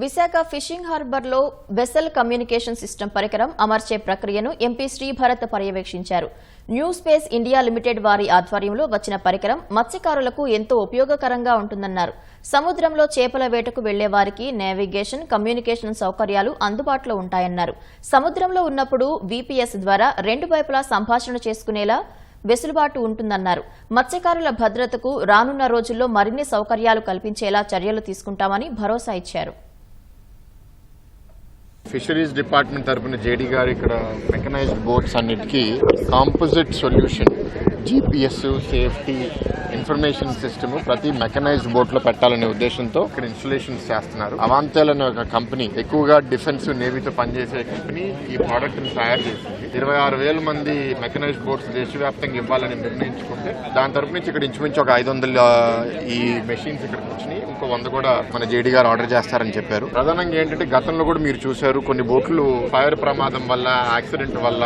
Visakha fishing హార్బర్లో vessel communication system పరికరం అమర్చే ప్రక్రియను ఎంపీ శ్రీభరత్ పర్యవేక్షించారు. న్యూ స్పేస్ ఇండియా లిమిటెడ్ వారి ఆధ్వర్యంలో వచ్చిన పరికరం మత్స్యకారులకు ఎంతో ఉపయోగకరంగా ఉంటుందన్నారు. సముద్రంలో చేపల వేటకు వెళ్ళే వారికి నేవిగేషన్ కమ్యూనికేషన్ సౌకర్యాలు అందుబాటులో ఉంటాయన్నారు. సముద్రంలో ఉన్నప్పుడు వీపీఎస్ ద్వారా రెండు వైపులా సంభాషణ చేసుకునేలా వెసులుబాటు ఉంటుందన్నారు. మత్స్యకారుల భద్రతకు రానున్న రోజుల్లో మరిన్ని సౌకర్యాలు కల్పించేలా చర్యలు తీసుకుంటామని భరోసా ఇచ్చారు. ఫిషరీస్ డిపార్ట్మెంట్ తరఫున జేడీ గారు ఇక్కడ మెకనైజ్డ్ బోట్స్ అన్నిటికీ composite solution GPS safety information system ప్రతి మెకనైజ్డ్ బోట్లో పెట్టాలనే ఉద్దేశంతో ఇక్కడ ఇన్స్టలేషన్స్ చేస్తున్నారు. అవాంతల్ అనే ఒక కంపెనీ ఎక్కువగా డిఫెన్స్ నేవీతో పనిచేసే కంపెనీ ఈ ప్రోడక్ట్ని తయారు చేసింది. ఇరవై ఆరు వేల మంది మెకనైజ్డ్ బోట్స్ దేశవ్యాప్తంగా ఇవ్వాలని నిర్ణయించుకుంటే దాని తరపు నుంచి ఇక్కడ ఇంచుమించు ఒక ఐదు వందల ఈ మెషిన్స్ ఇక్కడికి వచ్చినాయి. ఇంకో వంద కూడా మన జేడీ గారు ఆర్డర్ చేస్తారని చెప్పారు. ప్రధానంగా ఏంటంటే గతంలో కూడా మీరు చూశారు కొన్ని బోట్లు ఫైర్ ప్రమాదం వల్ల యాక్సిడెంట్ వల్ల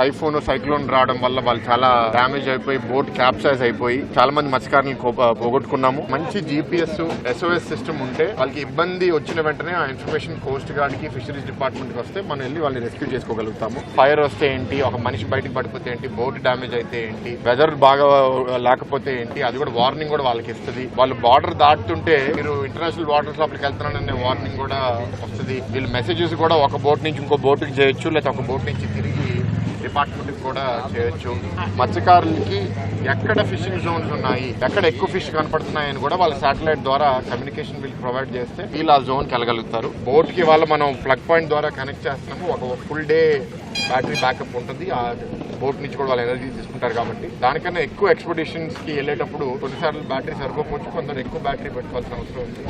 టైఫోన్ సైక్లోన్ రావడం వల్ల వాళ్ళు చాలా డ్యామేజ్ అయిపోయి బోట్ క్యాప్సైజ్ అయిపోయి చాలా మంది మత్స్యకారులను పోగొట్టుకున్నాము. మంచి జీపీఎస్ ఎస్ఓఎస్ సిస్టమ్ ఉంటే వాళ్ళకి ఇబ్బంది వచ్చిన వెంటనే ఆ ఇన్ఫర్మేషన్ కోస్ట్ గార్డ్కి ఫిషరీస్ డిపార్ట్మెంట్కి వస్తే మనం వెళ్ళి వాళ్ళని రెస్క్యూ చేసుకోగలుగుతాము. ఫైర్ వస్తే ఏంటి? ఒక మనిషి బయటకు పడిపోతే ఏంటి? బోట్ డ్యామేజ్ అయితే ఏంటి? వెదర్ బాగా లేకపోతే ఏంటి? అది కూడా వార్నింగ్ కూడా వాళ్ళకి ఇస్తుంది. వాళ్ళు బార్డర్ దాటుతుంటే మీరు ఇంటర్నేషనల్ వాటర్స్ లోపలికి వెళ్తున్నారనే వార్నింగ్ కూడా వస్తుంది. వీళ్ళు మెసేజెస్ కూడా ఒక బోట్ నుంచి ఇంకో బోట్కి చేయొచ్చు లేకపోతే ఒక బోట్ నుంచి తిరిగి డిపార్ట్మెంట్ కూడా చేయొచ్చు. మత్స్యకారులకి ఎక్కడ ఫిషింగ్ జోన్స్ ఉన్నాయి ఎక్కడ ఎక్కువ ఫిష్ కనపడుతున్నాయని కూడా వాళ్ళ శాటిలైట్ ద్వారా కమ్యూనికేషన్ బిల్ ప్రొవైడ్ చేస్తే వీళ్ళు ఆ జోన్కి వెళ్ళగలుగుతారు. బోట్కి వాళ్ళు మనం ప్లగ్ పాయింట్ ద్వారా కనెక్ట్ చేస్తున్నాము. ఒక ఫుల్ డే బ్యాటరీ బ్యాకప్ ఉంటుంది. ఆ బోట్ నుంచి కూడా వాళ్ళు ఎనర్జీ తీసుకుంటారు కాబట్టి. దానికన్నా ఎక్కువ ఎక్స్పెడిషన్స్కి వెళ్ళేటప్పుడు కొన్నిసార్లు బ్యాటరీ సరిపోవచ్చు కొందరు ఎక్కువ బ్యాటరీ పెట్టుకోవాల్సిన అవసరం ఉంది.